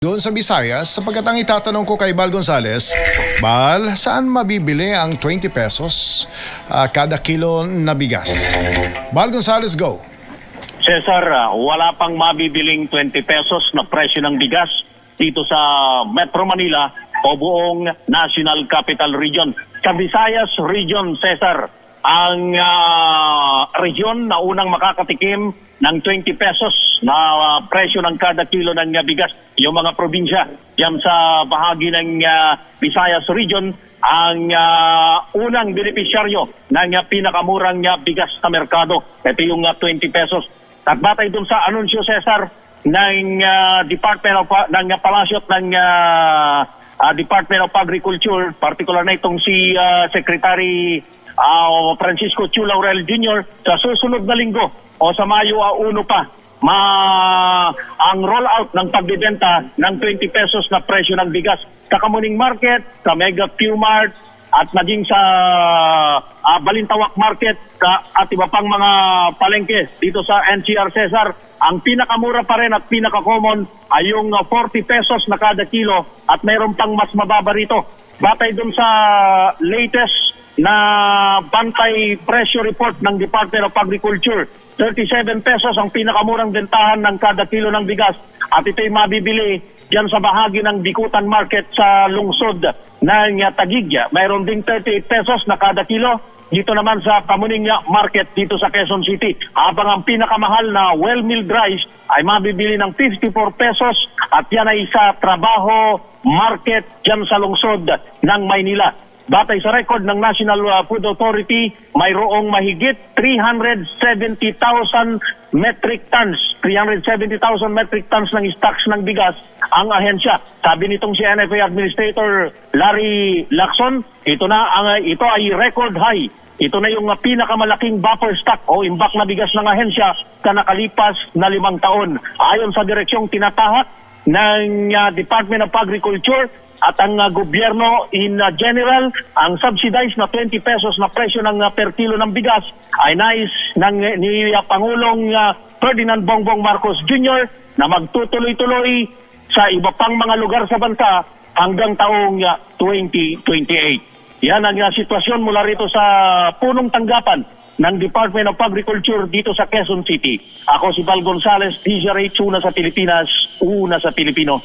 Doon sa Visayas, sapagkat ang itatanong ko kay Bal Gonzales, Bal, saan mabibili ang 20 pesos ah, kada kilo na bigas? Bal Gonzales, go! Cesar, ah, wala pang mabibiling 20 pesos na presyo ng bigas dito sa Metro Manila o buong National Capital Region. Sa Visayas Region, Cesar, ang ah, region na unang makakatikim ng 20 pesos na ah, presyo ng kada kilo ng ah, bigas, yung mga probinsya. Yan sa bahagi ng ah, Visayas Region, ang ah, unang benepisyaryo ng ah, pinakamurang ah, bigas sa merkado. Ito yung ah, 20 pesos. At batay dun sa anunsyo, Cesar, ng ah, Department of ng ah, Palasyo at ng ah, ah, Department of Agriculture, particular na itong si ah, Secretary ah, Francisco Chu Laurel Jr. sa susunod na linggo o sa Mayo ah, 1 pa ma ang rollout ng pagbebenta ng 20 pesos na presyo ng bigas sa Kamuning Market, sa Mega Q Mart, at maging sa ah, Balintawak Market sa, at iba pang mga palengke dito sa NCR Cesar. Ang pinakamura pa rin at pinaka-common ay yung ah, 40 pesos na kada kilo at mayroon pang mas mababa rito. Batay dun sa latest na bantay presyo report ng Department of Agriculture. 37 pesos ang pinakamurang bentahan ng kada kilo ng bigas at ito'y mabibili dyan sa bahagi ng Bikutan Market sa lungsod ng Tagigya. Mayroon ding 38 pesos na kada kilo dito naman sa Kamuning Market dito sa Quezon City. Habang ang pinakamahal na well-milled rice ay mabibili ng 54 pesos at yan ay sa trabaho market dyan sa lungsod ng Maynila. Batay sa record ng National uh, Food Authority, mayroong mahigit 370,000 metric tons, 370,000 metric tons ng stocks ng bigas ang ahensya. Sabi nitong si NFA Administrator Larry Lacson, ito na ang ito ay record high. Ito na yung uh, pinakamalaking buffer stock o imbak na bigas ng ahensya sa nakalipas na limang taon. Ayon sa direksyong tinatahak ng uh, Department of Agriculture at ang uh, gobyerno in uh, general, ang subsidized na 20 pesos na presyo ng uh, per kilo ng bigas ay nais ng, ni uh, Pangulong uh, Ferdinand Bongbong Marcos Jr. na magtutuloy-tuloy sa iba pang mga lugar sa bansa hanggang taong uh, 2028. Yan ang uh, sitwasyon mula rito sa punong tanggapan ng Department of Agriculture dito sa Quezon City. Ako si Val Gonzales, DZRH, una sa Pilipinas, una sa Pilipino.